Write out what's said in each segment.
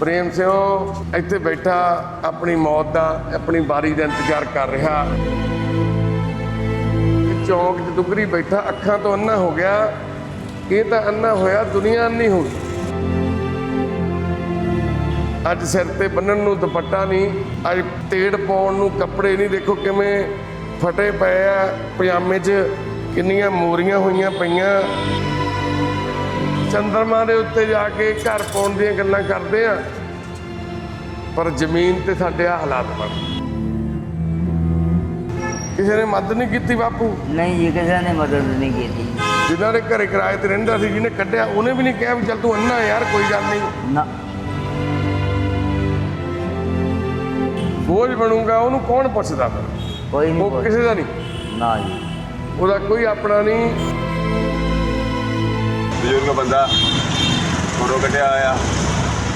ਪ੍ਰੇਮ ਸਿੰਘ ਇੱਥੇ ਬੈਠਾ, ਆਪਣੀ ਮੌਤ ਦਾ, ਆਪਣੀ ਵਾਰੀ ਦਾ ਇੰਤਜ਼ਾਰ ਕਰ ਰਿਹਾ। ਚੌਂਕ 'ਚ ਦੁਗਰੀ ਬੈਠਾ, ਅੱਖਾਂ ਤੋਂ ਅੰਨਾ ਹੋ ਗਿਆ। ਇਹ ਤਾਂ ਅੰਨਾ ਹੋਇਆ, ਦੁਨੀਆ ਅੰਨੀ ਹੋ ਗਈ। ਅੱਜ ਸਿਰ ਤੇ ਬੰਨਣ ਨੂੰ ਦੁਪੱਟਾ ਨਹੀਂ, ਅੱਜ ਤੇੜ ਪਾਉਣ ਨੂੰ ਕੱਪੜੇ ਨਹੀਂ। ਦੇਖੋ ਕਿਵੇਂ ਫਟੇ ਪਏ ਆ, ਪਜਾਮੇ 'ਚ ਕਿੰਨੀਆਂ ਮੋਰੀਆਂ ਹੋਈਆਂ ਪਈਆਂ। ਚੰਦਰਮਾ ਦੇ ਉੱਤੇ ਜਾ ਕੇ ਘਰ ਪਾਉਣ ਦੀਆਂ ਗੱਲਾਂ ਕਰਦੇ ਆ ਪਰ ਜ਼ਮੀਨ ਤੇ ਸਾਡੇ ਆ ਹਾਲਾਤ ਬਣ ਕਿਸੇ ਨੇ ਮਦਦ ਨਹੀਂ ਕੀਤੀ ਬਾਪੂ। ਨਹੀਂ ਜੀ ਕਿਸੇ ਨੇ ਮਦਦ ਨਹੀਂ ਕੀਤੀ। ਜਿਨ੍ਹਾਂ ਦੇ ਘਰੇ ਕਿਰਾਏ ਤੇ ਰਹਿੰਦਾ ਸੀ ਜਿਹਨੇ ਕੱਢਿਆ ਉਹਨੇ ਵੀ ਨਹੀਂ ਕਿਹਾ ਵੀ ਚੱਲ ਤੂੰ ਅੰਨਾ ਯਾਰ ਕੋਈ ਗੱਲ ਨਹੀਂ। ਨਾ। ਬੋਝ ਬਣੂਗਾ ਉਹਨੂੰ ਕੌਣ ਪੁੱਛਦਾ ਫਿਰ? ਕੋਈ ਨਹੀਂ ਉਹ ਕਿਸੇ ਦਾ ਨਹੀਂ। ਨਾ ਜੀ। ਉਹਦਾ ਕੋਈ ਆਪਣਾ ਨਹੀਂ। ਬਜ਼ੁਰਗ ਬੰਦਾ ਫੋਟੋ ਕੱਢਿਆ ਹੋਇਆ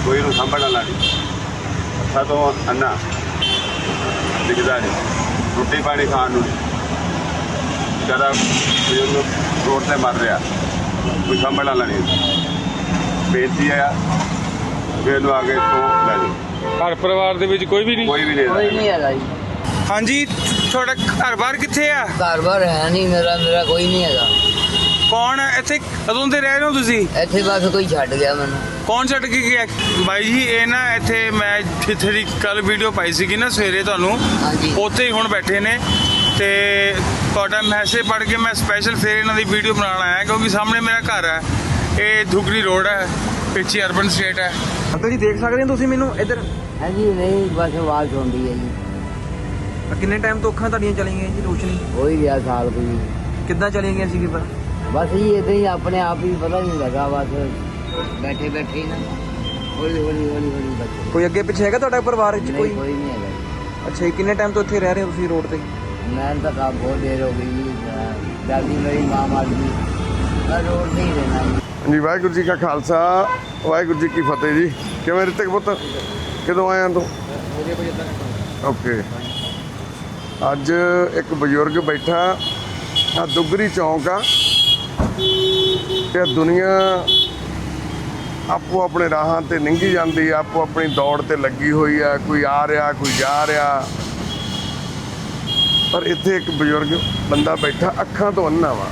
ਕੋਈ ਨੂੰ ਸਾਂਭਣ ਵਾਲਾ ਨਹੀਂ। ਅੱਖਾਂ ਤੋਂ ਅੰਨਾ ਦਿਖਦਾ ਨਹੀਂ। ਰੋਟੀ ਪਾਣੀ ਖਾਣ ਨੂੰ ਜਰਾ ਬਜ਼ੁਰਗ ਰੋਡ ਤੇ ਮਰ ਰਿਹਾ ਕੋਈ ਸਾਂਭਣ ਵਾਲਾ ਨਹੀਂ। ਬੇਨਤੀ ਹੈ ਵੀ ਇਹਨੂੰ ਆ ਕੇ ਤੋਂ ਲੈ ਜਾਓ। ਘਰ ਪਰਿਵਾਰ ਦੇ ਵਿੱਚ ਕੋਈ ਵੀ ਨਹੀਂ? ਕੋਈ ਵੀ ਨਹੀਂ ਕੋਈ ਨਹੀਂ ਹੈਗਾ ਜੀ। ਹਾਂਜੀ ਤੁਹਾਡਾ ਘਰ ਬਾਰ ਕਿੱਥੇ ਆ? ਘਰ-ਬਾਰ ਹੈ ਨਹੀਂ ਮੇਰਾ ਮੇਰਾ ਕੋਈ ਨਹੀਂ ਹੈਗਾ। ਕੌਣ ਹੈ? ਇੱਥੇ ਕਦੋਂ ਦੇ ਰਹਿ ਰਹੇ ਹੋ ਤੁਸੀਂ? ਇੱਥੇ ਬਸ ਕੋਈ ਛੱਡ ਗਿਆ ਮੈਨੂੰ। ਕੌਣ ਛੱਡ ਕੇ ਗਿਆ? ਬਾਈ ਜੀ ਇਹ ਨਾ ਇੱਥੇ ਮੈਂ ਜਿੱਥੇ ਦੀ ਕੱਲ ਵੀਡੀਓ ਪਾਈ ਸੀਗੀ ਨਾ ਸਵੇਰੇ ਤੁਹਾਨੂੰ। ਹਾਂਜੀ। ਉੱਥੇ ਹੀ ਹੁਣ ਬੈਠੇ ਨੇ। ਤੇ ਤੁਹਾਡਾ ਮੈਸੇਜ ਪੜ੍ਹ ਕੇ ਮੈਂ ਸਪੈਸ਼ਲ ਫੇਰ ਇਹਨਾਂ ਦੀ ਵੀਡੀਓ ਬਣਾਉਣ ਆਇਆ ਕਿਉਂਕਿ ਸਾਹਮਣੇ ਮੇਰਾ ਘਰ ਹੈ। ਇਹ ਧੁਗਰੀ ਰੋਡ ਹੈ ਪਿੱਛੇ ਅਰਬਨ ਸਟੇਟ ਹੈ। ਅੰਕਲ ਜੀ ਦੇਖ ਸਕਦੇ ਹੋ ਤੁਸੀਂ ਮੈਨੂੰ ਇੱਧਰ? ਹਾਂਜੀ ਨਹੀਂ ਬਸ ਆਵਾਜ਼ ਹੁੰਦੀ ਹੈ ਜੀ। ਕਿੰਨੇ ਟਾਈਮ ਤੋਂ ਅੱਖਾਂ ਤੁਹਾਡੀਆਂ ਚਲੀ ਗਈਆਂ ਜੀ ਰੋਸ਼ਨੀ? ਹੋ ਹੀ ਗਿਆ ਸਾਲ ਕੋਈ। ਕਿੱਦਾਂ ਚਲੀ ਗਈਆਂ ਸੀ ਪਰ? ਬਸ ਜੀ ਇਦਾਂ ਹੀ ਆਪਣੇ ਆਪ ਹੀ ਪਤਾ ਨਹੀਂ ਲੱਗਾ ਬਸ। ਬੈਠੇ ਬੈਠੇ ਨਾ। ਹੌਲੀ ਹੌਲੀ ਹੌਲੀ ਹੌਲੀ ਬੱਚੇ। ਕੋਈ ਅੱਗੇ ਪਿੱਛੇ ਹੈਗਾ ਤੁਹਾਡਾ ਪਰਿਵਾਰ ਵਿੱਚ ਨਹੀਂ ਕੋਈ? ਕੋਈ ਨਹੀਂ ਹੈਗਾ। ਅੱਛਾ ਜੀ ਕਿੰਨੇ ਟਾਈਮ ਤੋਂ ਇੱਥੇ ਰਹਿ ਰਹੇ ਹੋ ਤੁਸੀਂ ਰੋਡ ਤੇ? ਮੈਂ ਤਾਂ ਕਾ ਬਹੁਤ ਦੇਰ ਹੋ ਗਈ ਜੀ। ਦਾਦੀ ਮੇਰੀ ਮਾਂ ਮਰ ਗਈ ਮੈਂ ਰੋਡ ਤੇ ਹੀ ਰਹਿਣਾ ਜੀ। ਜੀ ਵਾਹਿਗੁਰੂ ਜੀ ਕਾ ਖਾਲਸਾ। ਵਾਹਿਗੁਰੂ ਜੀ ਕੀ ਫਤਿਹ ਜੀ। ਕਿਵੇਂ ਰਿਤਕ ਪੁੱਤ? ਕਦੋਂ ਆਇਆ ਤੂੰ? ਓਕੇ ਅੱਜ ਇੱਕ ਬਜ਼ੁਰਗ ਬੈਠਾ ਆ ਦੁਗਰੀ ਚੌਂਕ ਆ। ਤੇ ਦੁਨੀਆ ਆਪੋ ਆਪਣੇ ਰਾਹਾਂ ਤੇ ਲੰਘੀ ਜਾਂਦੀ ਆ ਆਪੋ ਆਪਣੀ ਦੌੜ ਤੇ ਲੱਗੀ ਹੋਈ ਆ ਕੋਈ ਆ ਰਿਹਾ ਕੋਈ ਜਾ ਰਿਹਾ। ਪਰ ਇੱਥੇ ਇੱਕ ਬਜ਼ੁਰਗ ਬੰਦਾ ਬੈਠਾ ਅੱਖਾਂ ਤੋਂ ਅੰਨਾ ਵਾ।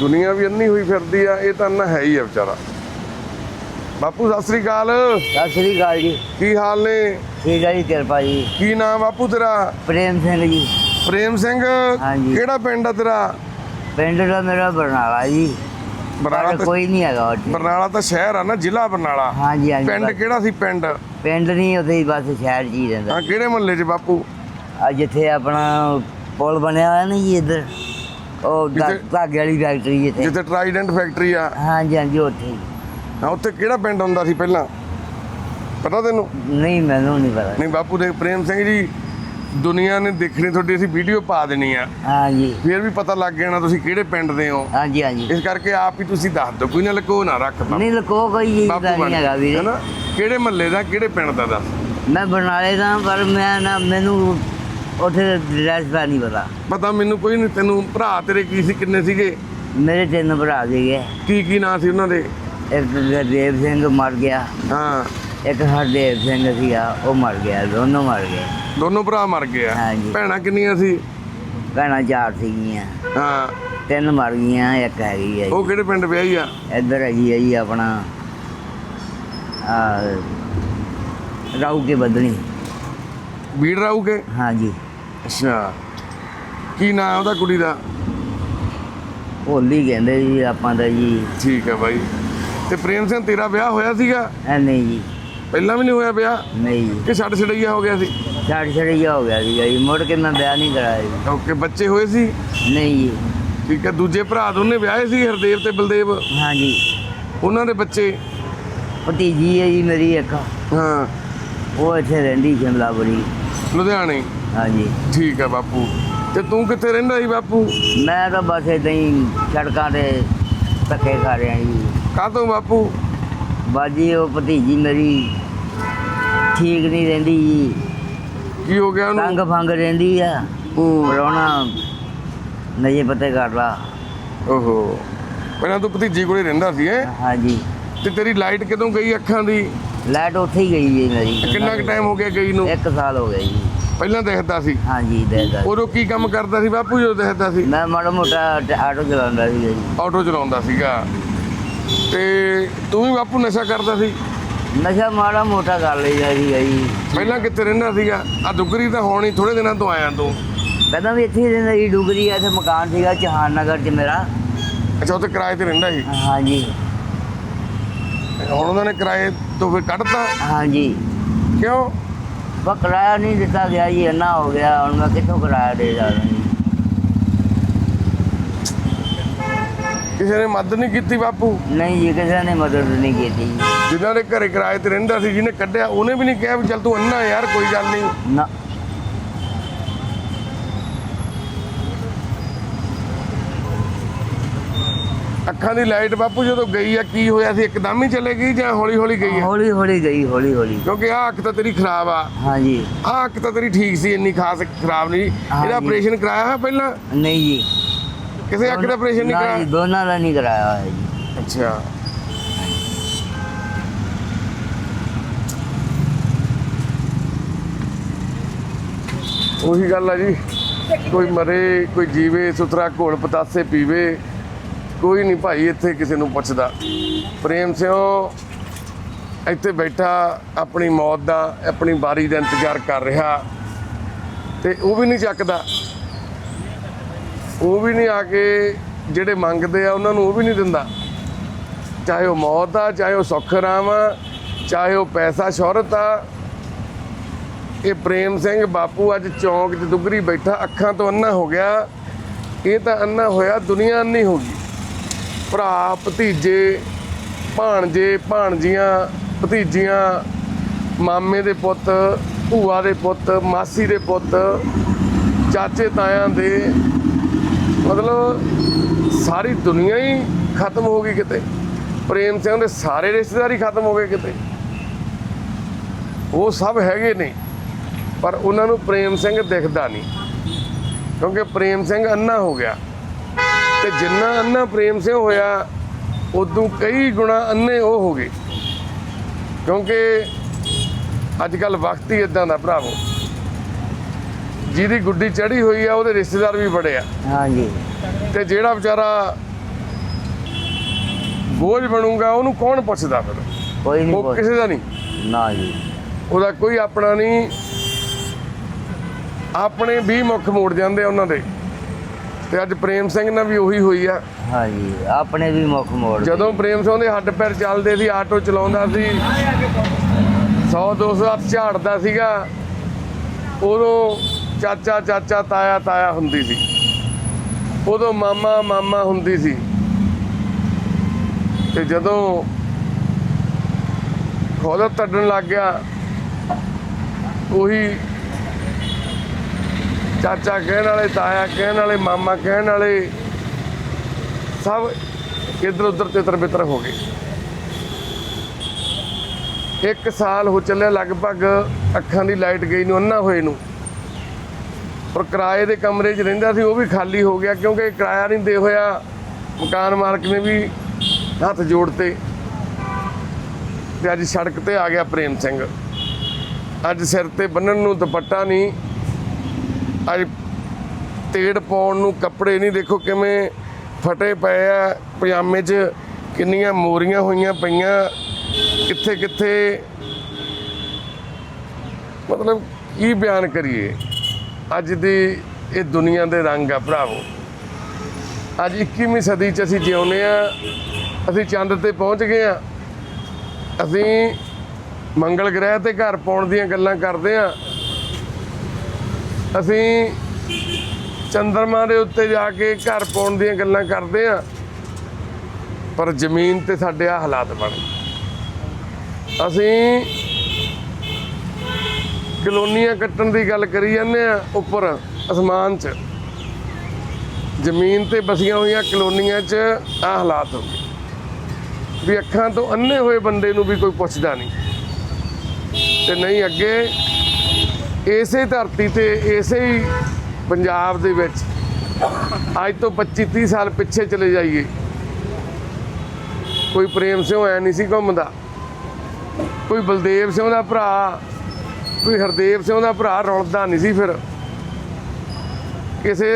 ਦੁਨੀਆ ਵੀ ਅੰਨੀ ਹੋਈ ਫਿਰਦੀ ਆ ਇਹ ਤਾਂ ਅੰਨਾ ਹੈ ਹੀ ਆ ਵਿਚਾਰਾ। ਬਾਪੂ ਸਤਿ ਸ੍ਰੀ ਅਕਾਲ। ਸਤਿ ਸ੍ਰੀ ਅਕਾਲ ਜੀ। ਕੀ ਹਾਲ ਨੇ? ਠੀਕ ਹੈ ਜੀ ਕਿਰਪਾ ਜੀ। ਕੀ ਨਾਮ ਬਾਪੂ ਤੇਰਾ? ਪ੍ਰੇਮ ਸਿੰਘ ਜੀ। ਪ੍ਰੇਮ ਸਿੰਘ ਹਾਂਜੀ। ਕਿਹੜਾ ਪਿੰਡ ਆ ਤੇਰਾ? ਪਿੰਡ ਦਾ ਮੇਰਾ ਬਰਨਾਲਾ ਜੀ। ਬਰਨਾਲਾ ਤਾਂ ਕੋਈ ਨਹੀਂ ਹੈਗਾ ਉੱਥੇ। ਬਰਨਾਲਾ ਤਾਂ ਸ਼ਹਿਰ ਆ ਨਾ ਜ਼ਿਲ੍ਹਾ ਬਰਨਾਲਾ। ਹਾਂਜੀ ਹਾਂਜੀ ਪਿੰਡ ਬਸ- ਕਿਹੜਾ ਸੀ ਪਿੰਡ? ਪਿੰਡ ਨਹੀਂ ਉੱਥੇ ਹੀ ਬਸ ਸ਼ਹਿਰ ਹੀ ਰਹਿੰਦਾ। ਹਾਂ ਕਿਹੜੇ ਮੁਹੱਲੇ 'ਚ ਬਾਪੂ? ਆ ਜਿੱਥੇ ਆਪਣਾ ਪੁਲ ਬਣਿਆ ਹੋਇਆ ਨਾ ਜੀ ਇੱਧਰ। ਉਹ ਧਾ- ਜਿੱਥੇ- ਧਾਗੇ ਵਾਲੀ ਫੈਕਟਰੀ ਜਿੱਥੇ। ਜਿੱਥੇ ਟਰਾਈਡੈਂਟ ਫੈਕਟਰੀ ਆ। ਹਾਂਜੀ ਹਾਂਜੀ ਉੱਥੇ ਹੀ। ਹਾਂ ਉੱਥੇ ਕਿਹੜਾ ਪਿੰਡ ਹੁੰਦਾ ਸੀ ਪਹਿਲਾਂ? ਪਤਾ ਤੈਨੂੰ? ਨਹੀਂ ਮੈਨੂੰ ਨਹੀਂ ਪਤਾ। ਨਹੀਂ ਬਾਪੂ ਦੇ ਪ੍ਰੇਮ ਸਿੰਘ ਜੀ ਦੁਨੀਆ ਨੇ ਦੇਖਣੀ ਤੁਹਾਡੀ ਅਸੀਂ ਵੀਡੀਓ ਪਾ ਦੇਣੀ ਆ। ਹਾਂਜੀ। ਫਿਰ ਵੀ ਪਤਾ ਲੱਗ ਜਾਣਾ ਤੁਸੀਂ ਕਿਹੜੇ ਪਿੰਡ ਦੇ ਹੋ। ਹਾਂਜੀ ਹਾਂਜੀ। ਇਸ ਕਰਕੇ ਆਪ ਹੀ ਤੁਸੀਂ ਦੱਸ ਦਿਓ ਕੋਈ ਨਾ ਲਕੋ ਨਾ ਰੱਖ ਬਾਪੂ। ਨਹੀਂ ਲਕੋ ਕੋਈ ਜੀ ਬਾਪੂ ਨਹੀਂ ਹੈਗਾ ਵੀਰੇ। ਹੈਨਾ? ਕਿਹੜੇ ਮਹੱਲੇ ਦਾ ਕਿਹੜੇ ਪਿੰਡ ਦਾ ਦੱਸ। ਮੈਂ ਬਰਨਾਲੇ ਦਾ ਪਰ ਮੈਂ ਨਾ ਮੈਨੂੰ ਉੱਥੇ ਐਡਰੈਸ ਦਾ ਨਹੀਂ ਪਤਾ। ਪਤਾ ਮੈਨੂੰ ਕੋਈ ਨਹੀਂ ਤੈਨੂੰ ਭਰਾ ਤੇਰੇ ਕੀ ਸੀ ਕਿੰਨੇ ਸੀਗੇ? ਮੇਰੇ ਤਿੰਨ ਭਰਾ ਸੀਗੇ। ਕੀ ਕੀ ਨਾਂ ਸੀ ਉਹਨਾਂ ਦੇ? ਇੱਕ ਗੁਰਦੇਵ ਸਿੰਘ ਮਰ ਗਿਆ। ਹਾਂ। ਇੱਕ ਹਰਦੇਵ ਸਿੰਘ ਸੀਗਾ ਉਹ ਮਰ ਗਿਆ ਦੋਨੋਂ ਮਰ ਗਏ। ਦੋਨੋਂ ਭਰਾ ਮਰ ਗਏ ਆ। ਹਾਂਜੀ। ਭੈਣਾਂ ਕਿੰਨੀਆਂ ਸੀ? ਭੈਣਾਂ ਚਾਰ ਸੀਗੀਆਂ। ਹਾਂ। ਤਿੰਨ ਮਰ ਗਈਆਂ ਇੱਕ ਹੈਗੀ ਹੈ ਉਹ ਕਿਹੜੇ ਪਿੰਡ ਵਿਆਹੀ ਆ। ਇੱਧਰ ਹੈਗੀ ਹੈ ਜੀ ਆਪਣਾ ਆ ਰਾਉ ਕੇ ਬਦਲੀ ਬੀੜ ਰਾਊਗੇ ਹਾਂਜੀ। ਅੱਛਾ। ਕੀ ਨਾਂ ਉਹਦਾ ਕੁੜੀ ਦਾ? ਹੋਲੀ ਕਹਿੰਦੇ ਜੀ ਆਪਾਂ ਦਾ ਜੀ। ਠੀਕ ਹੈ ਬਾਈ। ਤੇ ਪ੍ਰੇਮ ਸਿੰਘ ਤੇਰਾ ਵਿਆਹ ਹੋਇਆ ਸੀਗਾ? ਐ ਨਹੀਂ ਜੀ। ਪਹਿਲਾਂ ਵੀ ਨਹੀਂ ਹੋਇਆ ਵਿਆਹ? ਨਹੀਂ। ਜੀ ਕਿ ਛੱਡ ਛੜਈਆ ਹੋ ਗਿਆ ਸੀ? ਛੱਡ ਛੜੀਆ ਹੋ ਗਿਆ ਸੀਗਾ ਜੀ ਮੁੜ ਕੇ ਮੈਂ ਵਿਆਹ ਨਹੀਂ ਕਰਾਇਆ ਜੀ। ਓਕੇ ਬੱਚੇ ਹੋਏ ਸੀ? ਨਹੀਂ ਜੀ। ਠੀਕ ਹੈ ਦੂਜੇ ਭਰਾ ਦੋਨੇ ਵਿਆਹੇ ਸੀ ਹਰਦੇਵ ਤੇ ਬਲਦੇਵ? ਹਾਂਜੀ। ਉਹਨਾਂ ਦੇ ਬੱਚੇ? ਭਤੀਜੀ ਹੈ ਜੀ ਮੇਰੀ ਇੱਕ। ਹਾਂ। ਉਹ ਇੱਥੇ ਰਹਿੰਦੀ ਸ਼ਿਮਲਾਪੁਰੀ। ਲੁਧਿਆਣੇ? ਹਾਂਜੀ। ਠੀਕ ਹੈ ਬਾਪੂ। ਤੇ ਤੂੰ ਕਿੱਥੇ ਰਹਿੰਦਾ ਸੀ ਬਾਪੂ? ਮੈਂ ਤਾਂ ਬਸ ਏਦਾਂ ਹੀ ਸੜਕਾਂ ਤੇ ਧੱਕੇ ਖਾ ਰਿਹਾ ਜੀ। ਕਾਹਤੋਂ ਬਾਪੂ? ਬਾਜੀ ਉਹ ਭਤੀਜੀ ਮੇਰੀ ਠੀਕ ਨਹੀਂ ਰਹਿੰਦੀ। ਜੀ ਕੀ ਹੋ ਗਿਆ ਤੰਗ ਉਹਨੂੰ ਫੰਗ ਰਹਿੰਦੀ ਆ। ਹੂੰ। ਪਰੋਣਾ ਨਜੇ ਪਤੇ ਕਰ ਲਾ। ਓਹੋ। ਪਹਿਲਾਂ ਤੂੰ ਭਤੀਜੀ ਕੋਲੇ ਰਹਿੰਦਾ ਸੀ ਹੈ? ਹਾਂਜੀ। ਤੇ ਤੇਰੀ ਲਾਈਟ ਕਦੋਂ ਗਈ ਅੱਖਾਂ ਦੀ? ਲਾਈਟ ਉੱਥੇ ਹੀ ਗਈ ਜੀ ਮੇਰੀ। ਕਿੰਨਾ ਕੁ ਟਾਈਮ ਹੋ ਗਿਆ ਗਈ ਨੂੰ? ਇੱਕ ਸਾਲ ਹੋ ਗਿਆ ਜੀ। ਪਹਿਲਾਂ ਦੇਖਦਾ ਸੀ? ਹਾਂਜੀ ਦੇਖਦਾ ਉਦੋਂ ਕੀ ਕੰਮ ਕਰਦਾ ਸੀ ਬਾਪੂ ਜਦੋਂ ਦੇਖਦਾ ਸੀ? ਮੈਂ ਮਾੜਾ ਮੋਟਾ ਟ- ਆਟੋ ਚਲਾਉਂਦਾ ਸੀ ਜੀ। ਆਟੋ ਚਲਾਉਂਦਾ ਸੀਗਾ। ਤੇ ਤੂੰ ਵੀ ਬਾਪੂ ਨਸ਼ਾ ਕਰਦਾ ਸੀ? ਨਸ਼ਾ ਮਾੜਾ ਮੋਟਾ ਕਰ ਲਈਦਾ ਸੀ ਜੀ। ਪਹਿਲਾਂ ਕਿੱਥੇ ਰਹਿੰਦਾ ਸੀਗਾ? ਆ ਦੁਗਰੀ ਤਾਂ ਹੋਣੀ ਥੋੜੇ ਦਿਨਾਂ ਤੋਂ ਆਇਆ ਤੂੰ। ਪਹਿਲਾਂ ਵੀ ਇੱਥੇ ਹੀ ਰਹਿੰਦਾ ਸੀ ਡੁਗਰੀ ਇੱਥੇ ਮਕਾਨ ਸੀਗਾ ਚਹਾਨ ਨਗਰ 'ਚ ਮੇਰਾ। ਅੱਛਾ ਉੱਥੇ ਕਿਰਾਏ ਤੇ ਰਹਿੰਦਾ ਸੀ? ਹਾਂਜੀ। ਹੁਣ ਉਹਨਾਂ ਨੇ ਕਿਰਾਏ ਤੋਂ ਫਿਰ ਕੱਢਤਾ? ਹਾਂਜੀ। ਕਿਉਂ? ਬਸ ਕਿਰਾਇਆ ਨਹੀਂ ਦਿੱਤਾ ਗਿਆ ਜੀ ਇੰਨਾ ਹੋ ਗਿਆ ਹੁਣ ਮੈਂ ਕਿੱਥੋਂ ਕਿਰਾਇਆ ਦੇ ਜਾਵਾਂ ਜੀ? ਕਿਸੇ ਨੇ ਮਦਦ ਨਹੀਂ ਕੀਤੀ ਬਾਪੂ? ਨਹੀਂ ਜੀ ਕਿਸੇ ਨੇ ਮਦਦ ਨਹੀਂ ਕੀਤੀ। ਜਿਨ੍ਹਾਂ ਦੇ ਘਰੇ ਕਿਰਾਏ ਤੇ ਰਹਿੰਦਾ ਸੀ ਜਿਹਨੇ ਕੱਢਿਆ ਉਹਨੇ ਵੀ ਨਹੀਂ ਕਿਹਾ ਵੀ ਚੱਲ ਤੂੰ ਅੰਨਾ ਯਾਰ ਕੋਈ ਗੱਲ ਨਹੀਂ। ਨਾ। ਅੱਖਾਂ ਦੀ ਲਾਈਟ ਬਾਪੂ ਜਦੋਂ ਗਈ ਆ ਕੀ ਹੋਇਆ ਸੀ? ਇੱਕਦਮ ਹੀ ਚਲੇ ਗਈ ਜਾਂ ਹੌਲੀ ਹੌਲੀ ਗਈ ਆ? ਹੌਲੀ ਹੌਲੀ ਗਈ ਹੌਲੀ ਹੌਲੀ ਕਿਉਂਕਿ ਆਹ ਅੱਖ ਤਾਂ ਤੇਰੀ ਖਰਾਬ ਆ। ਹਾਂਜੀ ਆਹ ਅੱਖ ਤਾਂ ਤੇਰੀ ਠੀਕ ਸੀ ਇੰਨੀ ਖਾਸ ਖਰਾਬ ਨਹੀਂ। ਇਹਦਾ। ਆਪਰੇਸ਼ਨ ਕਰਾਇਆ ਹੋਇਆ ਪਹਿਲਾਂ? ਨਹੀਂ ਜੀ। ਕਿਸੇ ਅੱਖ ਦਾ ਆਪਰੇਸ਼ਨ ਨਹੀਂ ਨਾ ਜੀ, ਕਰਾਇਆ ਦੋਨਾਂ ਦਾ ਨਹੀਂ ਕਰਾਇਆ ਹੋਇਆ ਜੀ। ਅੱਛਾ। ਉਹੀ ਗੱਲ ਆ ਜੀ ਕੋਈ ਮਰੇ ਕੋਈ ਜੀਵੇ ਸੁਥਰਾ ਘੋਲ ਪਤਾਸੇ ਪੀਵੇ ਕੋਈ ਨਹੀਂ ਭਾਈ ਇੱਥੇ ਕਿਸੇ ਨੂੰ ਪੁੱਛਦਾ। ਪ੍ਰੇਮ ਸਿਓ ਇੱਥੇ ਬੈਠਾ ਆਪਣੀ ਮੌਤ ਦਾ ਆਪਣੀ ਵਾਰੀ ਦਾ ਇੰਤਜ਼ਾਰ ਕਰ ਰਿਹਾ। ਤੇ ਉਹ ਵੀ ਨਹੀਂ ਚੱਕਦਾ। ਉਹ ਵੀ ਨਹੀਂ ਆ ਕੇ ਜਿਹੜੇ ਮੰਗਦੇ ਆ, ਉਹਨਾਂ ਨੂੰ ਉਹ ਵੀ ਨਹੀਂ ਦਿੰਦਾ। ਚਾਹੇ ਉਹ ਮੌਤ ਆ, ਚਾਹੇ ਉਹ ਸੁੱਖ ਰਾਮ ਆ, ਚਾਹੇ ਉਹ ਪੈਸਾ ਸ਼ੋਹਰਤ ਆ, ਇਹ ਪ੍ਰੇਮ ਸਿੰਘ ਬਾਪੂ ਅੱਜ ਚੌਂਕ 'ਚ ਦੁਗਰੀ ਬੈਠਾ, ਅੱਖਾਂ ਤੋਂ ਅੰਨਾ ਹੋ ਗਿਆ। ਇਹ ਤਾਂ ਅੰਨਾ ਹੋਇਆ, ਦੁਨੀਆ ਅੰਨੀ ਹੋ ਗਈ। ਭਰਾ, ਭਤੀਜੇ, ਭਾਣਜੇ, ਭਾਣਜੀਆਂ, ਭਤੀਜੀਆਂ, ਮਾਮੇ ਦੇ ਪੁੱਤ, ਭੂਆ ਦੇ ਪੁੱਤ, ਮਾਸੀ ਦੇ ਪੁੱਤ, ਚਾਚੇ ਤਾਇਆਂ ਦੇ ਮਤਲਬ ਸਾਰੀ ਦੁਨੀਆ ਹੀ ਖਤਮ ਹੋ ਗਈ ਕਿਤੇ। ਪ੍ਰੇਮ ਸਿੰਘ ਦੇ ਸਾਰੇ ਰਿਸ਼ਤੇਦਾਰ ਹੀ ਖਤਮ ਹੋ ਗਏ ਕਿਤੇ। ਉਹ ਸਭ ਹੈਗੇ ਨੇ, ਪਰ ਉਹਨਾਂ ਨੂੰ ਪ੍ਰੇਮ ਸਿੰਘ ਦਿਖਦਾ ਨਹੀਂ। ਕਿਉਂਕਿ ਪ੍ਰੇਮ ਸਿੰਘ ਅੰਨਾ ਹੋ ਗਿਆ। ਤੇ ਜਿੰਨਾ ਅੰਨਾ ਪ੍ਰੇਮ ਸਿੰਘ ਹੋਇਆ, ਉਦੋਂ ਕਈ ਗੁਣਾ ਅੰਨੇ ਉਹ ਹੋ ਗਏ। ਕਿਉਂਕਿ ਅੱਜ ਕੱਲ ਵਕਤ ਹੀ ਇਦਾਂ ਦਾ ਭਰਾਵੋ। ਜਿਹਦੀ ਗੁੱਡੀ ਚੜੀ ਹੋਈ ਆ ਉਹਦੇ ਰਿਸ਼ਤੇਦਾਰ ਵੀ ਬੜੇ ਆ। ਹਾਂਜੀ। ਤੇ ਜਿਹੜਾ ਵਿਚਾਰਾ ਬੋਝ ਬਣੂਗਾ ਉਹਨੂੰ ਕੌਣ ਪੁੱਛਦਾ ਫਿਰ? ਕੋਈ ਨਹੀਂ ਉਹ ਕਿਸੇ ਦਾ ਨਹੀਂ ਨਾ ਜੀ। ਉਹਦਾ ਕੋਈ ਆਪਣਾ ਨਹੀਂ ਆਪਣੇ ਵੀ ਮੁੱਖ ਮੋੜ ਜਾਂਦੇ ਉਹਨਾਂ ਦੇ। ਤੇ ਅੱਜ ਪ੍ਰੇਮ ਸਿੰਘ ਨਾਲ ਵੀ ਉਹੀ ਹੋਈ ਆ। ਹਾਂਜੀ ਆਪਣੇ ਵੀ ਮੁੱਖ ਮੋੜ। ਜਦੋਂ ਪ੍ਰੇਮ ਸਿੰਘ ਦੇ ਹੱਡ ਪੈਰ ਚੱਲਦੇ ਸੀ ਆਟੋ ਚਲਾਉਂਦਾ ਸੀ। 100 200 ਹੱਥ ਝਾੜਦਾ ਸੀਗਾ। ਉਦੋਂ ਚਾਚਾ ਚਾਚਾ, ਤਾਇਆ ਤਾਇਆ ਹੁੰਦੀ ਸੀ। ਉਦੋਂ ਮਾਮਾ ਮਾਮਾ ਹੁੰਦੀ ਸੀ। ਤੇ ਜਦੋਂ ਖੋਦਾ ਤੱਡਣ ਲੱਗ ਗਿਆ, ਉਹੀ ਚਾਚਾ ਕਹਿਣ ਵਾਲੇ, ਤਾਇਆ ਕਹਿਣ ਵਾਲੇ, ਮਾਮਾ ਕਹਿਣ ਵਾਲੇ ਸਭ ਇਧਰ ਉਧਰ ਤਿੱਤਰ ਬਿੱਤਰ ਹੋ ਗਏ। ਇੱਕ ਸਾਲ ਹੋ ਚੱਲਿਆ, ਲਗਭਗ ਅੱਖਾਂ ਦੀ ਲਾਈਟ ਗਈ ਨੂੰ ਅੰਨਾ ਹੋਏ ਨੂੰ। ਪਰ ਕਿਰਾਏ ਦੇ ਕਮਰੇ 'ਚ ਰਹਿੰਦਾ ਸੀ, ਉਹ ਵੀ ਖਾਲੀ ਹੋ ਗਿਆ ਕਿਉਂਕਿ ਕਿਰਾਇਆ ਨਹੀਂ ਦੇ ਹੋਇਆ। ਮਕਾਨ ਮਾਲਕ ਨੇ ਵੀ ਹੱਥ ਜੋੜਤੇ। ਤੇ ਅੱਜ ਸੜਕ ਤੇ ਆ ਗਿਆ ਪ੍ਰੇਮ ਸਿੰਘ। ਅੱਜ ਸਿਰ ਤੇ ਬੰਨਣ ਨੂੰ ਦੁਪੱਟਾ ਨਹੀਂ। ਅੱਜ ਤੇੜ ਪਾਉਣ ਨੂੰ ਕੱਪੜੇ ਨਹੀਂ। ਦੇਖੋ ਕਿਵੇਂ ਫਟੇ ਪਏ ਆ ਪਜਾਮੇ 'ਚ, ਕਿੰਨੀਆਂ ਮੋਰੀਆਂ ਹੋਈਆਂ ਪਈਆਂ। ਕਿੱਥੇ ਕਿੱਥੇ ਮਤਲਬ ਕੀ ਬਿਆਨ ਕਰੀਏ? ਅੱਜ ਦੀ ਇਹ ਦੁਨੀਆ ਦੇ ਰੰਗ ਆ ਭਰਾਵੋ। ਅੱਜ 21ਵੀਂ ਸਦੀ 'ਚ ਅਸੀਂ ਜਿਉਂਦੇ ਆ ਅਸੀਂ ਚੰਦ ਤੇ ਪਹੁੰਚ ਗਏ ਆ ਅਸੀਂ ਮੰਗਲ ਗ੍ਰਹਿ ਤੇ ਘਰ ਪਾਉਣ ਦੀਆਂ ਗੱਲਾਂ ਕਰਦੇ ਆ ਅਸੀਂ ਚੰਦਰਮਾ ਦੇ ਉੱਤੇ ਜਾ ਕੇ ਘਰ ਪਾਉਣ ਦੀਆਂ ਗੱਲਾਂ ਕਰਦੇ ਆ ਪਰ ਜ਼ਮੀਨ ਤੇ ਸਾਡੇ ਆ ਹਾਲਾਤ ਬਣ ਗਏ। ਅਸੀਂ ਕਲੋਨੀਆਂ ਕੱਟਣ ਦੀ ਗੱਲ ਕਰੀ ਜਾਂਦੇ ਆ ਉੱਪਰ, ਅਸਮਾਨ 'ਚ। ਜ਼ਮੀਨ ਤੇ ਬਸੀਆਂ ਹੋਈਆਂ ਕਲੋਨੀਆਂ 'ਚ ਆ ਹਾਲਾਤ ਹੋ ਗਏ। ਵੀ ਅੱਖਾਂ ਤੋਂ ਅੰਨੇ ਹੋਏ ਬੰਦੇ ਨੂੰ ਵੀ ਕੋਈ ਪੁੱਛਦਾ ਨਹੀਂ। ਤੇ ਨਹੀਂ ਅੱਗੇ, ਇਸੇ ਧਰਤੀ ਤੇ ਇਸੇ ਹੀ ਪੰਜਾਬ ਦੇ ਵਿੱਚ ਅੱਜ ਤੋਂ 25 30 ਸਾਲ ਪਿੱਛੇ ਚਲੇ ਜਾਈਏ। ਕੋਈ ਪ੍ਰੇਮ ਸਿੰਘ ਐ ਨਹੀਂ ਸੀ ਘੁੰਮਦਾ। ਕੋਈ ਬਲਦੇਵ ਸਿੰਘ ਦਾ ਭਰਾ ਕੋਈ ਹਰਦੇਵ ਸਿੰਘ ਦਾ ਭਰਾ ਰੁਲਦਾ ਨਹੀਂ ਸੀ ਫਿਰ। ਕਿਸੇ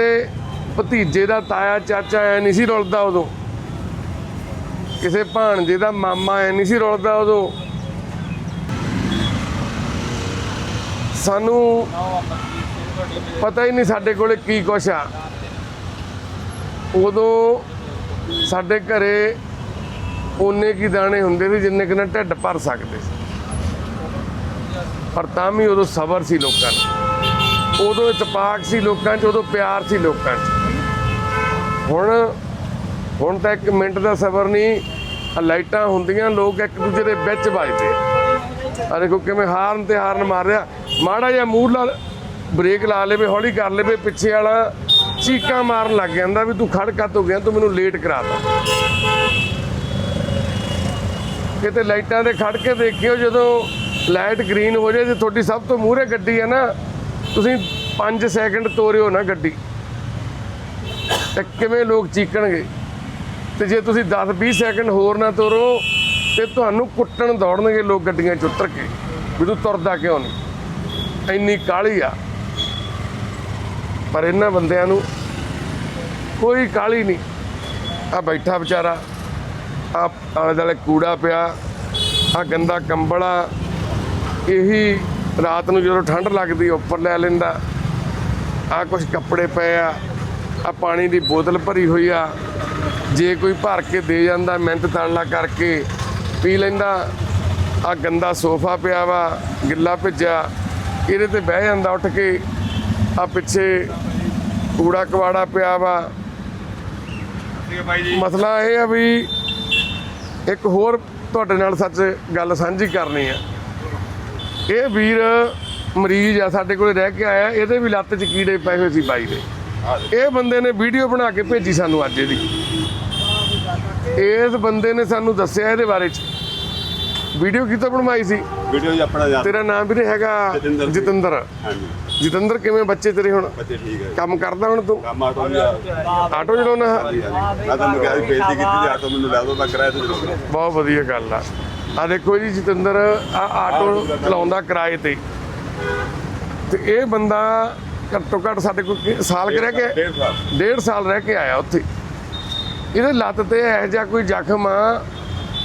ਭਤੀਜੇ ਦਾ ਤਾਇਆ, ਚਾਚਾ ਐ ਨਹੀਂ ਸੀ ਰੁਲਦਾ ਉਦੋਂ। ਕਿਸੇ ਭਾਣਜੇ ਦਾ ਮਾਮਾ ਐ ਨਹੀਂ ਸੀ ਰੁਲਦਾ ਉਦੋਂ। ਸਾਨੂੰ ਪਤਾ ਹੀ ਨਹੀਂ ਸਾਡੇ ਕੋਲੇ ਕੀ ਕੁਛ ਆ। ਉਦੋਂ ਸਾਡੇ ਘਰੇ ਓਨੇ ਕੀ ਦਾਣੇ ਹੁੰਦੇ ਸੀ ਜਿੰਨੇ ਕਿ ਨਾ ਢਿੱਡ ਭਰ ਸਕਦੇ ਸੀ। ਪਰ ਤਾਂ ਵੀ ਉਦੋਂ ਸਬਰ ਸੀ ਲੋਕਾਂ 'ਚ। ਉਦੋਂ ਇਤਪਾਕ ਸੀ ਲੋਕਾਂ 'ਚ, ਉਦੋਂ ਪਿਆਰ ਸੀ ਲੋਕਾਂ 'ਚ। ਹੁਣ ਹੁਣ ਤਾਂ ਇੱਕ ਮਿੰਟ ਦਾ ਸਬਰ ਨਹੀਂ ਲਾਈਟਾਂ ਹੁੰਦੀਆਂ, ਲੋਕ ਇੱਕ ਦੂਜੇ ਦੇ ਵਿੱਚ ਵੱਜਦੇ। ਆ ਦੇਖੋ ਕਿਵੇਂ ਹਾਰਨ ਤੇ ਹਾਰਨ ਮਾਰ ਰਿਹਾ। ਮਾੜਾ ਜਿਹਾ ਮੂਡ ਲਾ, ਬ੍ਰੇਕ ਲਾ ਲੇਵੇ, ਹੌਲੀ ਕਰ ਲੇਵੇ, ਪਿੱਛੇ ਵਾਲਾ ਚੀਕਾਂ ਮਾਰਨ ਲੱਗ ਜਾਂਦਾ ਵੀ ਤੂੰ ਖੜਕਾ ਤੋਂ ਗਿਆ, ਤੂੰ ਮੈਨੂੰ ਲੇਟ ਕਰਾਤਾ। ਕਿਤੇ ਲਾਈਟਾਂ ਦੇ ਖੜ ਕੇ ਦੇਖਿਓ ਜਦੋਂ ਲਾਈਟ ਗ੍ਰੀਨ ਹੋ ਜਾਏ ਤੇ ਤੁਹਾਡੀ ਸਭ ਤੋਂ ਮੂਹਰੇ ਗੱਡੀ ਹੈ ਨਾ, ਤੁਸੀਂ 5 ਸੈਕਿੰਡ ਤੋਰਿਓ ਨਾ ਗੱਡੀ। ਤੇ ਕਿਵੇਂ ਲੋਕ ਚੀਕਣਗੇ? ਤੇ ਜੇ ਤੁਸੀਂ 10 20 ਸੈਕਿੰਡ ਹੋਰ ਨਾ ਤੋਰੋ, ਤੇ ਤੁਹਾਨੂੰ ਕੁੱਟਣ ਦੌੜਨਗੇ ਲੋਕ ਗੱਡੀਆਂ 'ਚ ਉਤਰ ਕੇ। ਵੀ ਤੂੰ ਤੁਰਦਾ ਕਿਉਂ ਨਹੀਂ? ਇੰਨੀ ਕਾਲੀ ਆ। ਪਰ ਇਹਨਾਂ ਬੰਦਿਆਂ ਨੂੰ ਕੋਈ ਕਾਲੀ ਨਹੀਂ। ਆ ਬੈਠਾ ਵਿਚਾਰਾ ਆ ਆਲੇ ਦੁਆਲੇ ਕੂੜਾ ਪਿਆ ਆ ਗੰਦਾ ਕੰਬਲ ਆ ਇਹੀ ਰਾਤ ਨੂੰ ਜਦੋਂ ਠੰਡ ਲੱਗਦੀ, ਉੱਪਰ ਲੈ ਲੈਂਦਾ। ਆ ਕੁਝ ਕੱਪੜੇ ਪਏ ਆ ਆ ਪਾਣੀ ਦੀ ਬੋਤਲ ਭਰੀ ਹੋਈ ਆ। ਜੇ ਕੋਈ ਭਰ ਕੇ ਦੇ ਜਾਂਦਾ ਮਿਹਨਤ ਤਾਣਲਾ ਕਰਕੇ, ਪੀ ਲੈਂਦਾ। ਆ ਗੰਦਾ ਸੋਫਾ ਪਿਆ ਵਾ, ਗਿੱਲਾ ਭਿੱਜਿਆ। ਇਹਦੇ ਤੇ ਬਹਿ ਜਾਂਦਾ ਉੱਠ ਕੇ। ਆ ਪਿੱਛੇ ਕੂੜਾ ਕਵਾੜਾ ਪਿਆ ਵਾ। ਮਸਲਾ ਇਹ ਆ ਵੀ ਇੱਕ ਹੋਰ ਤੁਹਾਡੇ ਨਾਲ ਸੱਚ ਗੱਲ ਸਾਂਝੀ ਕਰਨੀ ਆ। ਇਹ ਵੀਰ ਮਰੀਜ਼ ਆ ਸਾਡੇ ਕੋਲੇ ਰਹਿ ਕੇ ਆਇਆ ਇਹਦੇ ਵੀ ਲੱਤ 'ਚ ਕੀੜੇ ਪਏ ਹੋਏ ਸੀ ਬਾਈ ਦੇ। ਇਹ ਬੰਦੇ ਨੇ ਵੀਡੀਓ ਬਣਾ ਕੇ ਭੇਜੀ ਸਾਨੂੰ ਅੱਜ ਇਹਦੀ। ਇਸ ਬੰਦੇ ਨੇ ਸਾਨੂੰ ਦੱਸਿਆ ਇਹਦੇ ਬਾਰੇ 'ਚ। ਵੀਡੀਓ ਕਿਤੋਂ ਬਣਵਾਈ ਸੀ? ਵੀਡੀਓ ਜੀ ਆਪਣਾ ਯਾਦ ਤੇਰਾ ਨਾਮ ਵੀਰੇ ਹੈਗਾ ਜਤਿੰਦਰ ਹਾਂਜੀ। ਜਤਿੰਦਰ ਕਿਵੇਂ ਬੱਚੇ ਤੇਰੇ ਹੁਣ? ਬੱਚੇ ਠੀਕ ਹੈ ਕੰਮ ਕਰਦਾ ਹੁਣ ਤੂੰ? ਕੰਮ ਆ ਤੋਂ ਜੀ ਆਟੋ ਚਲਾਉਣਾ? ਮੈਂ ਤੁਹਾਨੂੰ ਕਿਹਾ ਸੀ ਬੇਇੱਜ਼ਤੀ ਕੀਤੀ ਆਟੋ ਮੈਨੂੰ ਲੈ ਦੋ ਮੈਂ ਕਿਰਾਏ ਤੇ ਬਹੁਤ ਵਧੀਆ ਗੱਲ ਆ। ਆ ਦੇਖੋ ਜੀ ਜਤਿੰਦਰ ਆ ਆਟੋ ਚਲਾਉਂਦਾ ਕਿਰਾਏ ਤੇ। ਤੇ ਇਹ ਬੰਦਾ ਘੱਟੋ ਘੱਟ ਸਾਡੇ ਕੋਲ ਸਾਲ ਕੁ ਰਹਿ ਕੇ ਡੇਢ ਸਾਲ। ਡੇਢ ਸਾਲ ਰਹਿ ਕੇ ਆਇਆ ਉੱਥੇ। ਇਹਦੇ ਲੱਤ ਤੇ ਇਹੋ ਜਿਹਾ ਕੋਈ ਜ਼ਖਮ ਆ।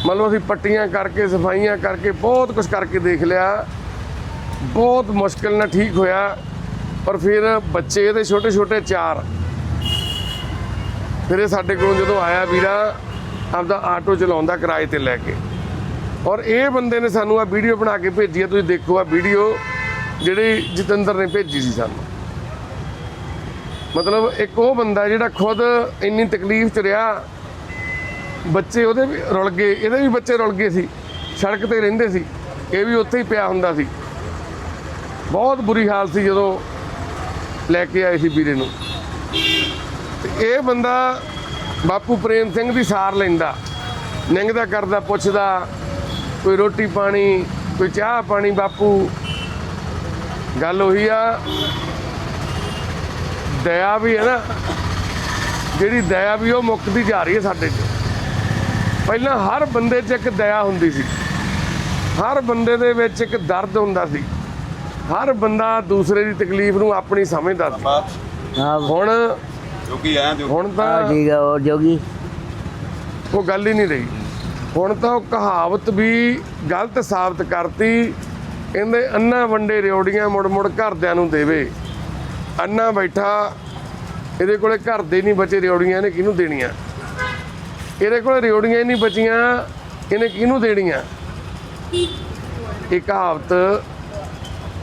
ਮੰਨ ਲਓ ਅਸੀਂ ਪੱਟੀਆਂ ਕਰਕੇ ਸਫਾਈਆਂ ਕਰਕੇ ਬਹੁਤ ਕੁਝ ਕਰਕੇ ਦੇਖ ਲਿਆ। ਬਹੁਤ ਮੁਸ਼ਕਿਲ ਨਾਲ ਠੀਕ ਹੋਇਆ। ਪਰ ਫਿਰ ਬੱਚੇ ਇਹਦੇ ਛੋਟੇ ਛੋਟੇ ਚਾਰ। ਫਿਰ ਇਹ ਸਾਡੇ ਕੋਲ ਜਦੋਂ ਆਇਆ ਵੀਰਾ ਆਪਦਾ ਆਟੋ ਚਲਾਉਂਦਾ ਕਿਰਾਏ ਤੇ ਲੈ ਕੇ। ਔਰ ਇਹ ਬੰਦੇ ਨੇ ਸਾਨੂੰ ਆ ਵੀਡੀਓ ਬਣਾ ਕੇ ਭੇਜੀ ਹੈ ਤੁਸੀਂ ਦੇਖੋ ਆ ਵੀਡੀਓ ਜਿਹੜੀ ਜਤਿੰਦਰ ਨੇ ਭੇਜੀ ਸੀ ਸਾਨੂੰ। ਮਤਲਬ ਇੱਕ ਉਹ ਬੰਦਾ ਜਿਹੜਾ ਖੁਦ ਇੰਨੀ ਤਕਲੀਫ ਚ ਰਿਹਾ, ਬੱਚੇ ਉਹਦੇ ਵੀ ਰੁਲ ਗਏ, ਇਹਦੇ ਵੀ ਬੱਚੇ ਰੁਲ ਗਏ ਸੀ, ਸੜਕ ਤੇ ਰਹਿੰਦੇ ਸੀ, ਇਹ ਵੀ ਉੱਥੇ ਹੀ ਪਿਆ ਹੁੰਦਾ ਸੀ। ਬਹੁਤ ਬੁਰੀ ਹਾਲ ਸੀ ਜਦੋਂ ਲੈ ਕੇ ਆਏ ਸੀ ਵੀਰੇ ਨੂੰ। ਤੇ ਇਹ ਬੰਦਾ ਬਾਪੂ ਪ੍ਰੇਮ ਸਿੰਘ ਦੀ ਸਾਰ ਲੈਂਦਾ, ਨਿੰਗਦਾ ਕਰਦਾ ਪੁੱਛਦਾ ਕੋਈ ਰੋਟੀ ਪਾਣੀ ਕੋਈ ਚਾਹ ਪਾਣੀ ਬਾਪੂ। ਗੱਲ ਉਹੀ ਆ ਦਇਆ ਵੀ ਹੈ ਨਾ। ਜਿਹੜੀ ਦਇਆ ਵੀ ਉਹ ਮੁੱਕਦੀ ਜਾ ਰਹੀ ਹੈ ਸਾਡੇ 'ਚ। ਪਹਿਲਾਂ ਹਰ ਬੰਦੇ 'ਚ ਇੱਕ ਦਇਆ ਹੁੰਦੀ ਸੀ। ਹਰ ਬੰਦੇ ਦੇ ਵਿੱਚ ਇੱਕ ਦਰਦ ਹੁੰਦਾ ਸੀ। ਹਰ ਬੰਦਾ ਦੂਸਰੇ ਦੀ ਤਕਲੀਫ ਨੂੰ ਆਪਣੀ ਸਮਝਦਾ ਸੀ। ਹੁਣ ਜੋਗੀ ਆ ਹੁਣ ਤਾਂ ਠੀਕ ਆ ਹੋਰ ਜੋਗੀ? ਉਹ ਗੱਲ ਹੀ ਨਹੀਂ ਰਹੀ। ਹੁਣ ਤਾਂ ਉਹ ਕਹਾਵਤ ਵੀ ਗਲਤ ਸਾਬਤ ਕਰਤੀ ਕਹਿੰਦੇ ਅੰਨਾ ਵੰਡੇ ਰਿਓੜੀਆਂ ਮੁੜ ਮੁੜ ਘਰਦਿਆਂ ਨੂੰ ਦੇਵੇ। ਅੰਨਾ ਬੈਠਾ ਇਹਦੇ ਕੋਲੇ ਘਰ ਦੇ ਨਹੀਂ ਬਚੇ ਰਿਓੜੀਆਂ ਇਹਨੇ ਕਿਹਨੂੰ ਦੇਣੀਆਂ? ਇਹਦੇ ਕੋਲੇ ਰਿਓੜੀਆਂ ਹੀ ਨਹੀਂ ਬਚੀਆਂ ਇਹਨੇ ਕਿਹਨੂੰ ਦੇਣੀਆਂ? ਇਹ ਕਹਾਵਤ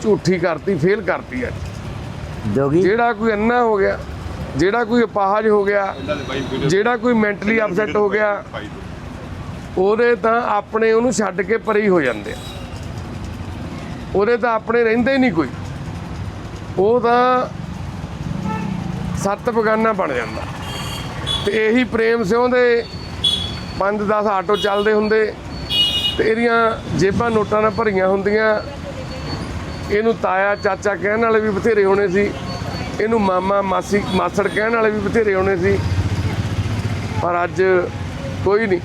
ਝੂਠੀ ਕਰਤੀ ਫੇਲ ਕਰਤੀ ਹੈ जोगी ਜਿਹੜਾ ਕੋਈ ਅੰਨਾ ਹੋ ਗਿਆ ਜਿਹੜਾ ਕੋਈ ਅਪਾਹਜ ਹੋ ਗਿਆ ਜਿਹੜਾ ਕੋਈ ਮੈਂਟਲੀ ਅਪਸੈਟ ਹੋ ਗਿਆ ਉਹਦੇ ਤਾਂ ਆਪਣੇ ਉਹਨੂੰ ਛੱਡ ਕੇ ਪਰੇ ਹੋ ਜਾਂਦੇ ਆ। ਉਹਦੇ ਤਾਂ ਆਪਣੇ ਰਹਿੰਦੇ ਹੀ ਨਹੀਂ ਕੋਈ। ਉਹ ਤਾਂ ਸੱਤ ਬਗਾਨਾ ਬਣ ਜਾਂਦਾ। ਤੇ ਇਹੀ ਪ੍ਰੇਮ ਸਿਉਂ ਦੇ 5-10 ਆਟੋ ਚੱਲਦੇ ਹੁੰਦੇ। ਤੇ ਇਹਦੀਆਂ ਜੇਬਾਂ ਨੋਟਾਂ ਨਾਲ ਭਰੀਆਂ ਹੁੰਦੀਆਂ। ਇਹਨੂੰ ਤਾਇਆ, ਚਾਚਾ ਕਹਿਣ ਵਾਲੇ ਵੀ ਬਥੇਰੇ ਹੋਣੇ ਸੀ। ਇਹਨੂੰ ਮਾਮਾ, ਮਾਸੀ, ਮਾਸੜ ਕਹਿਣ ਵਾਲੇ ਵੀ ਬਥੇਰੇ ਹੋਣੇ ਸੀ। ਪਰ ਅੱਜ ਕੋਈ ਨਹੀਂ।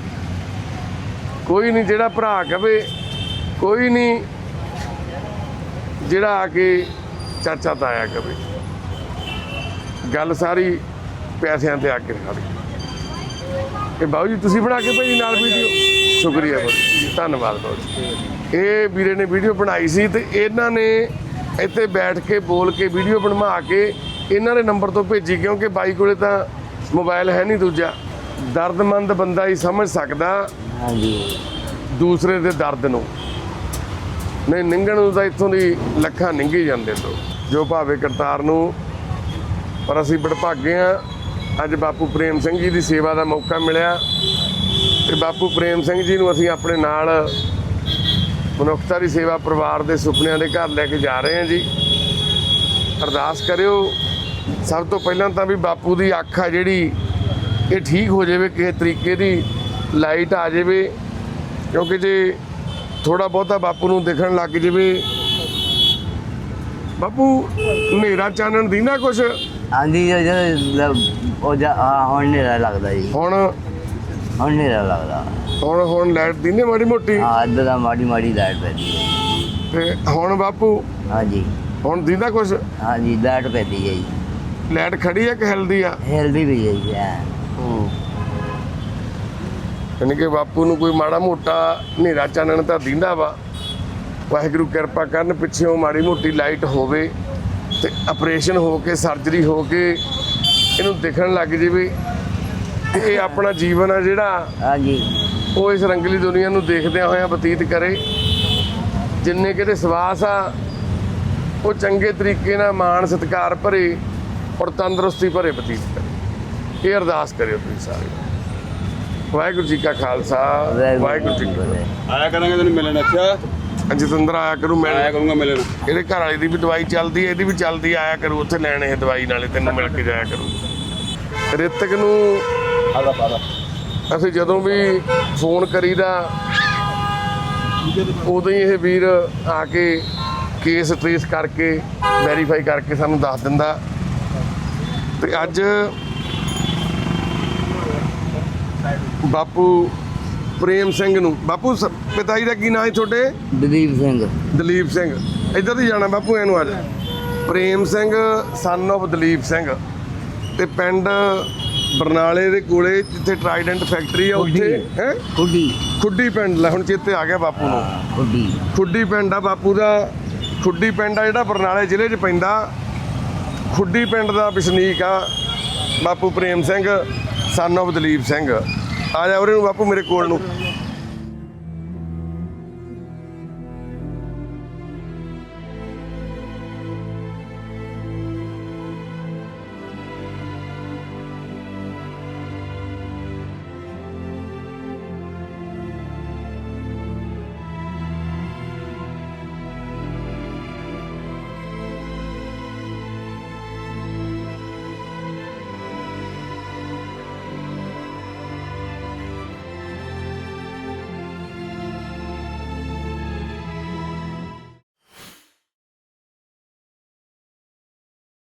ਕੋਈ ਨਹੀਂ ਜਿਹੜਾ ਭਰਾ ਕਵੇ, ਕੋਈ ਨਹੀਂ ਜਿਹੜਾ ਆ ਕੇ ਚਾਚਾ ਤਾਇਆ ਕਵੇ। ਗੱਲ ਸਾਰੀ ਪੈਸਿਆਂ ਤੇ ਆ ਕੇ ਖੜ। ਇਹ ਬਾਬੂ ਜੀ, ਤੁਸੀਂ ਬਣਾ ਕੇ ਭੇਜੀ ਨਾਲ ਵੀਡੀਓ? ਸ਼ੁਕਰੀਆ ਬਾਬੂ ਧੰਨਵਾਦ ਬਹੁਤ ਜੀ। ਇਹ ਵੀਰੇ ਨੇ ਵੀਡੀਓ ਬਣਾਈ ਸੀ ਤੇ ਇਹਨਾਂ ਨੇ ਇੱਥੇ ਬੈਠ ਕੇ ਬੋਲ ਕੇ ਵੀਡੀਓ ਬਣਵਾ ਕੇ ਇਹਨਾਂ ਦੇ ਨੰਬਰ ਤੋਂ ਭੇਜੀ, ਕਿਉਂਕਿ ਬਾਈ ਕੋਲੇ ਤਾਂ ਮੋਬਾਈਲ ਹੈ ਨਹੀਂ ਦੂਜਾ। ਦਰਦਮੰਦ ਬੰਦਾ ਹੀ ਸਮਝ ਸਕਦਾ। ਹਾਂਜੀ। ਦੂਸਰੇ ਦੇ ਦਰਦ ਨੂੰ। ਨਹੀਂ, ਨਿੰਗਣ ਨੂੰ ਤਾਂ ਇੱਥੋਂ ਦੀ ਲੱਖਾਂ ਨਿੰਗੀ ਜਾਂਦੇ ਤੋਂ। ਜੋ ਭਾਵੇਂ ਕਰਤਾਰ ਨੂੰ, ਪਰ ਅਸੀਂ ਬੜਭਾਗੇ ਆ ਅੱਜ ਬਾਪੂ ਪ੍ਰੇਮ ਸਿੰਘ ਜੀ ਦੀ ਸੇਵਾ ਦਾ ਮੌਕਾ ਮਿਲਿਆ। ਤੇ ਬਾਪੂ ਪ੍ਰੇਮ ਸਿੰਘ ਜੀ ਨੂੰ ਅਸੀਂ ਆਪਣੇ ਨਾਲ ਮਨੁੱਖਤਾ ਦੀ ਸੇਵਾ ਪਰਿਵਾਰ ਦੇ ਸੁਪਨਿਆਂ ਦੇ ਘਰ ਲੈ ਕੇ ਜਾ ਰਹੇ ਹਾਂ ਜੀ। ਅਰਦਾਸ ਕਰਿਓ, ਸਭ ਤੋਂ ਪਹਿਲਾਂ ਤਾਂ ਵੀ ਬਾਪੂ ਦੀ ਅੱਖ ਆ ਜਿਹੜੀ, ਇਹ ਠੀਕ ਹੋ ਜਾਵੇ ਕਿਸੇ ਤਰੀਕੇ ਦੀ। ਲਾਈਟ ਆ ਜਾਵੇ ਕਿਉਂਕਿ ਜੇ ਥੋੜਾ ਬਹੁਤਾ ਬਾਪੂ ਨੂੰ ਦਿਖਣ ਲੱਗ ਜਾਵੇ ਬਾਪੂ ਹਨੇਰਾ ਚਾਨਣ ਦੀ ਨਾ ਕੁਛ? ਆਂਦੀ ਜੋ- ਜੋ ਲ- ਉਹ ਜਾ ਹਾਂ, ਹੁਣ ਨਹੀਂ ਲੱਗਦਾ ਜੀ। ਹੁਣ? ਹੁਣ ਨਹੀਂ ਲੱਗਦਾ। ਹੁਣ ਹੁਣ ਲਾਈਟ ਦੀ ਨੇ ਮਾੜੀ ਮੋਟੀ? ਹਾਂ ਅੱਧ ਦਾ ਮਾੜੀ ਮਾੜੀ ਲਾਈਟ ਪੈਂਦੀ ਹੈ। ਤੇ ਹੁਣ ਬਾਪੂ? ਹਾਂਜੀ। ਹੁਣ ਦੀਦਾ ਕੁਛ? ਹਾਂਜੀ ਲਾਈਟ ਪੈਂਦੀ ਹੈ ਜੀ। ਲਾਈਟ ਖੜੀ ਆ ਕਿ ਹਿਲਦੀ ਆ? ਹਿਲਦੀ ਵੀ ਹੈ ਜੀ ਹਾਂ। ਯਾਨੀ ਕਿ ਬਾਪੂ ਨੂੰ ਕੋਈ ਮਾੜਾ ਮੋਟਾ ਹਨੇਰਾ ਚਾਨਣ ਤਾਂ ਦਿੰਦਾ ਵਾ। ਵਾਹਿਗੁਰੂ ਕਿਰਪਾ ਕਰਨ ਪਿੱਛੇੋਂ ਮਾੜੀ ਮੋਟੀ ਲਾਈਟ ਹੋਵੇ ਤੇ ਆਪਰੇਸ਼ਨ ਹੋ ਕੇ ਸਰਜਰੀ ਹੋ ਕੇ ਇਹਨੂੰ ਦਿਖਣ ਲੱਗ ਜਾਵੇ। ਤੇ ਇਹ ਆਪਣਾ ਜੀਵਨ ਆ ਜਿਹੜਾ ਹਾਂਜੀ। ਉਹ ਇਸ ਰੰਗਲੀ ਦੁਨੀਆ ਨੂੰ ਦੇਖਦਿਆਂ ਹੋਇਆਂ ਬਤੀਤ ਕਰੇ। ਜਿੰਨੇ ਕਿਤੇ ਸਵਾਸ ਆ ਉਹ ਚੰਗੇ ਤਰੀਕੇ ਨਾਲ ਮਾਣ ਸਤਿਕਾਰ ਭਰੇ ਔਰ ਤੰਦਰੁਸਤੀ ਭਰੇ ਬਤੀਤ ਕਰੇ। ਇਹ ਅਰਦਾਸ ਕਰਿਓ ਤੁਸੀਂ ਸਾਰੇ ਵਾਹਿਗੁਰੂ ਜੀ ਕਾ ਖਾਲਸਾ ਵਾਹਿਗੁਰੂ ਜੀ ਕੀ ਫਤਿਹ। ਆਇਆ ਕਰਾਂਗੇ ਤੈਨੂੰ ਮਿਲਣ ਅੱਛਾ? ਜਤਿੰਦਰ ਆਇਆ ਕਰੂ ਆਇਆ ਮਿਲਣ ਕਰੂੰਗਾ ਮਿਲਣ। ਇਹਦੇ ਘਰ ਵਾਲੀ ਦੀ ਵੀ ਦਵਾਈ ਚੱਲਦੀ ਹੈ ਇਹਦੀ ਵੀ ਚੱਲਦੀ ਆਇਆ ਕਰੂ। ਉੱਥੇ ਲੈਣ ਇਹ ਦਵਾਈ ਨਾਲੇ ਤੈਨੂੰ ਮਿਲ ਕੇ ਜਾਇਆ ਕਰੂ। ਰਿਤਕ ਨੂੰ ਆਦਾ ਪਾਦਾ ਅਸੀਂ ਜਦੋਂ ਵੀ ਫੋਨ ਕਰੀਦਾ ਉਦੋਂ ਹੀ ਇਹ ਵੀਰ ਆ ਕੇ ਕੇਸ ਟ੍ਰੇਸ ਕਰਕੇ ਵੈਰੀਫਾਈ ਕਰਕੇ ਸਾਨੂੰ ਦੱਸ ਦਿੰਦਾ। ਤੇ ਅੱਜ ਬਾਪੂ ਪ੍ਰੇਮ ਸਿੰਘ ਨੂੰ। ਬਾਪੂ ਸ- ਪਿਤਾ ਜੀ ਦਾ ਕੀ ਨਾਂ ਹੈ ਤੁਹਾਡੇ? ਦਲੀਪ ਸਿੰਘ। ਦਲੀਪ ਸਿੰਘ। ਇੱਧਰ ਦੀ ਜਾਣਾ ਬਾਪੂ ਇਹਨੂੰ ਅੱਜ ਪ੍ਰੇਮ ਸਿੰਘ ਸਨ of ਦਲੀਪ ਸਿੰਘ। ਤੇ ਪਿੰਡ ਬਰਨਾਲੇ ਦੇ ਕੋਲੇ ਜਿੱਥੇ ਟਰਾਈਡੈਂਟ ਫੈਕਟਰੀ ਆ ਉੱਥੇ ਹੈ? ਖੁੱਡੀ। ਖੁੱਡੀ ਪਿੰਡ ਲੈ ਹੁਣ ਚੇਤੇ ਆ ਗਿਆ ਬਾਪੂ ਨੂੰ। ਖੁੱਡੀ। ਖੁੱਡੀ ਪਿੰਡ ਆ ਬਾਪੂ ਦਾ। ਖੁੱਡੀ ਪਿੰਡ ਆ ਜਿਹੜਾ ਬਰਨਾਲੇ ਜ਼ਿਲ੍ਹੇ 'ਚ ਪੈਂਦਾ। ਖੁੱਡੀ ਪਿੰਡ ਦਾ ਵਸਨੀਕ ਆ ਬਾਪੂ ਪ੍ਰੇਮ ਸਿੰਘ ਸਨ of ਦਲੀਪ ਸਿੰਘ। ਆ ਜਾ ਉਰੇ ਨੂੰ ਬਾਪੂ ਮੇਰੇ ਕੋਲ ਨੂੰ।